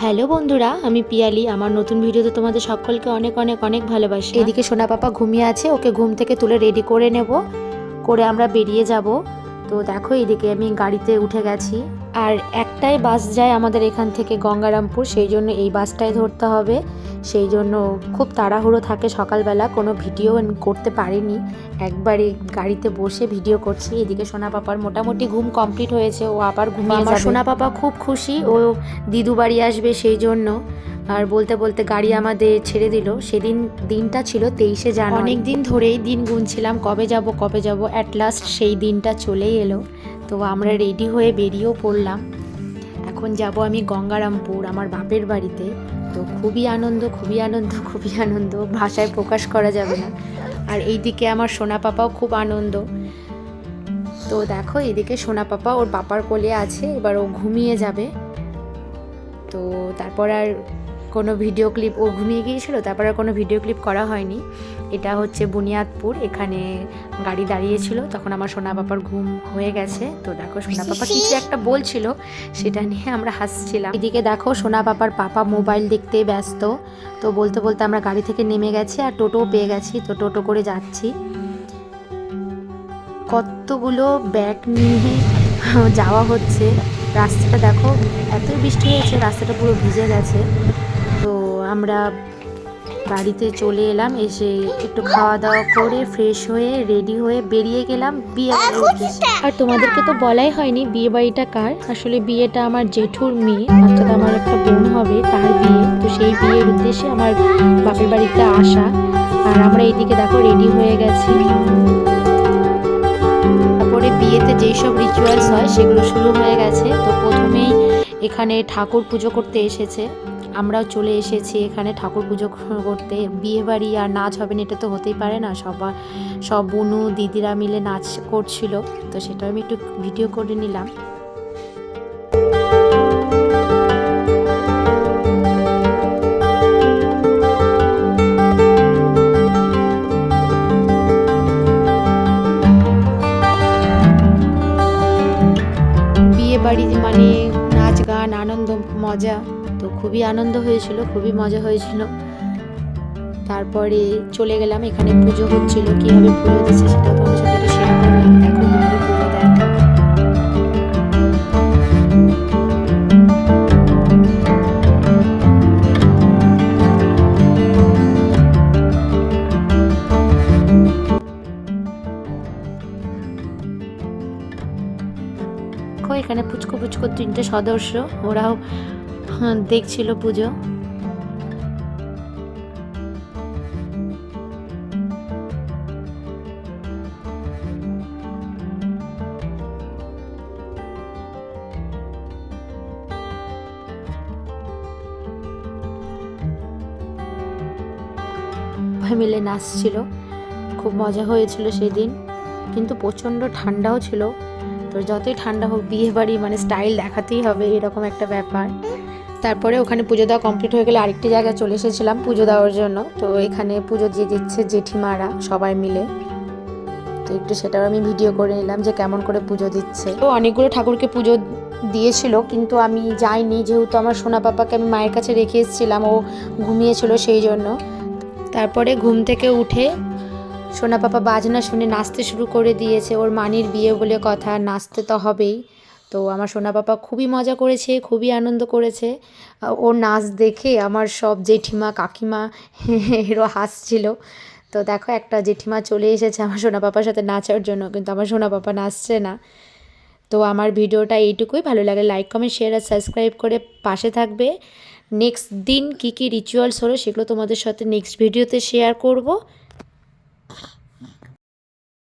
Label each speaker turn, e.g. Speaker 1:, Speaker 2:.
Speaker 1: Hello বন্ধুরা, আমি পিয়ালি। আমার নতুন ভিডিওতে তোমাদের সকলকে অনেক অনেক অনেক ভালোবাসি। এদিকে সোনা পাপা ঘুমিয়ে আছে, ওকে ঘুম থেকে তুলে রেডি করে নেব। করে আমরা বেরিয়ে যাব। তো দেখো এদিকে আমি গাড়িতে উঠে গেছি। আর একটাই বাস যায় আমাদের এখান থেকে গঙ্গারামপুর, সেই জন্য এই বাসটাই ধরতে হবে। সেই জন্য খুব তাড়াহুড়ো থাকে সকালবেলা। কোনো ভিডিও আমি করতে পারিনি। একবারে গাড়িতে বসে ভিডিও করছি। এদিকে সোনা পাপার মোটামুটি ঘুম কমপ্লিট হয়েছে। ও আবার ঘুমিয়ে আমার সোনা পাপা খুব খুশি। ও দিদু বাড়ি আসবে সেই জন্য। আর বলতে বলতে গাড়ি আমাদের ছেড়ে দিল। সেদিন দিনটা ছিল তেইশে জানুয়ারি। অনেক দিন ধরেই দিন গুনছিলাম। কবে যাব কবে যাব? অ্যাট লাস্ট সেই দিনটা চলেই এলো। তো আমরা রেডি হয়ে বেরিয়েও পড়লাম। এখন যাব আমি গঙ্গারামপুর আমার বাপের বাড়িতে। তো খুবই আনন্দ খুবই আনন্দ খুবই আনন্দ। ভাষায় প্রকাশ করা যাবে না। আর এইদিকে আমার সোনা পাপাও খুব আনন্দ। তো দেখো এদিকে সোনা পাপা ওর পাপার কোলে আছে, এবার ও ঘুমিয়ে যাবে। তো তারপর আর কোনো ভিডিও ক্লিপ ও ঘুমিয়ে গিয়েছিল তারপর আর কোনো ভিডিও ক্লিপ করা হয়নি। এটা হচ্ছে বুনিয়াদপুর এখানে গাড়ি দাঁড়িয়েছিল তখন আমার সোনা পাপার ঘুম হয়ে গেছে। তো দেখো সোনা পাপা কিছু একটা বলছিল সেটা নিয়ে আমরা হাসছিলাম। এদিকে দেখো সোনা পাপার পাপা মোবাইল দেখতে ব্যস্ত। তো বলতে বলতে আমরা গাড়ি থেকে নেমে গেছি আর টোটোও পেয়ে গেছি তো টোটো করে যাচ্ছি। কতগুলো ব্যাগ নিয়ে যাওয়া হচ্ছে। রাস্তাটা দেখো এত বৃষ্টি হয়েছে রাস্তাটা পুরো ভিজে গেছে। তো আমরা বাড়িতে চলে এলাম এসে একটু খাওয়া দাওয়া করে ফ্রেশ হয়ে রেডি হয়ে বেরিয়ে গেলাম বিয়ে আর তোমাদেরকে তো বলাই হয়নি বিয়ে বাড়িটা কার। আসলে বিয়েটা আমার জেঠুর মেয়ে অর্থাৎ আমার একটা বোন হবে তার বিয়ে। তো সেই বিয়ের উদ্দেশ্যে আমার বাপের বাড়িতে আসা। আর আমরা এইদিকে দেখো রেডি হয়ে গেছি। তারপরে বিয়েতে যেই সব রিচুয়ালস হয় সেগুলো শুরু হয়ে গেছে। তো প্রথমেই এখানে ঠাকুর পুজো করতে এসেছে। আমরাও চলে এসেছি এখানে ঠাকুর পুজো করতে। বিয়ে বাড়ি আর নাচ হবে না, এটা তো হতেই পারে না। সবার, সব বোনু, দিদিরা মিলে নাচ করছিল, তো সেটা আমি একটু ভিডিও করে নিলাম। বাড়ি মানে নাচ, গান, আনন্দ, মজা। তো খুবই আনন্দ হয়েছিল, খুবই মজা হয়েছিল। তারপরে চলে গেলাম, এখানে পুজো হচ্ছিল, কীভাবে পুজো দিচ্ছে সেটা তোমাদের সাথে একটু শেয়ার করলাম এখানে পুচকো পুচকো তিনটে সদস্য, ওরাও দেখছিল পুজো। মিলে নাচছিল খুব মজা হয়েছিল সেদিন। কিন্তু প্রচণ্ড ঠান্ডাও ছিল। তো যতই ঠান্ডা হোক বিয়ে বাড়ি মানে স্টাইল দেখাতেই হবে, এরকম একটা ব্যাপার। তারপরে ওখানে পুজো দেওয়া কমপ্লিট হয়ে গেলে আরেকটি জায়গায় চলে এসেছিলাম পুজো দেওয়ার জন্য। তো এখানে পুজো দিয়ে দিচ্ছে জেঠিমারা সবাই মিলে। তো একটু সেটাও আমি ভিডিও করে নিলাম যে কেমন করে পুজো দিচ্ছে। তো অনেকগুলো ঠাকুরকে পুজো দিয়েছিল, কিন্তু আমি যাইনি। যেহেতু আমার সোনা পাপাকে আমি মায়ের কাছে রেখে এসেছিলাম, ও ঘুমিয়েছিল সেই জন্য। তারপরে ঘুম থেকে উঠে সোনা পাপা বাজনা শুনে নাচতে শুরু করে দিয়েছে। ওর মানির বিয়ে বলে কথা, নাচতে তো হবেই। তো আমার সোনা পাপা খুবই মজা করেছে, খুবই আনন্দ করেছে। ওর নাচ দেখে আমার সব জেঠিমা, কাকিমা এরও হাসছিল। তো দেখো একটা জেঠিমা চলে এসেছে আমার সোনা পাপার সাথে নাচার জন্য, কিন্তু আমার সোনা পাপা নাচছে না। তো আমার ভিডিওটা এইটুকুই, ভালো লাগে লাইক, কমেন্ট শেয়ার আর সাবস্ক্রাইব করে পাশে থাকবে। নেক্সট দিন কী কী রিচুয়ালস হলো সেগুলো তোমাদের সাথে নেক্সট ভিডিওতে শেয়ার করব।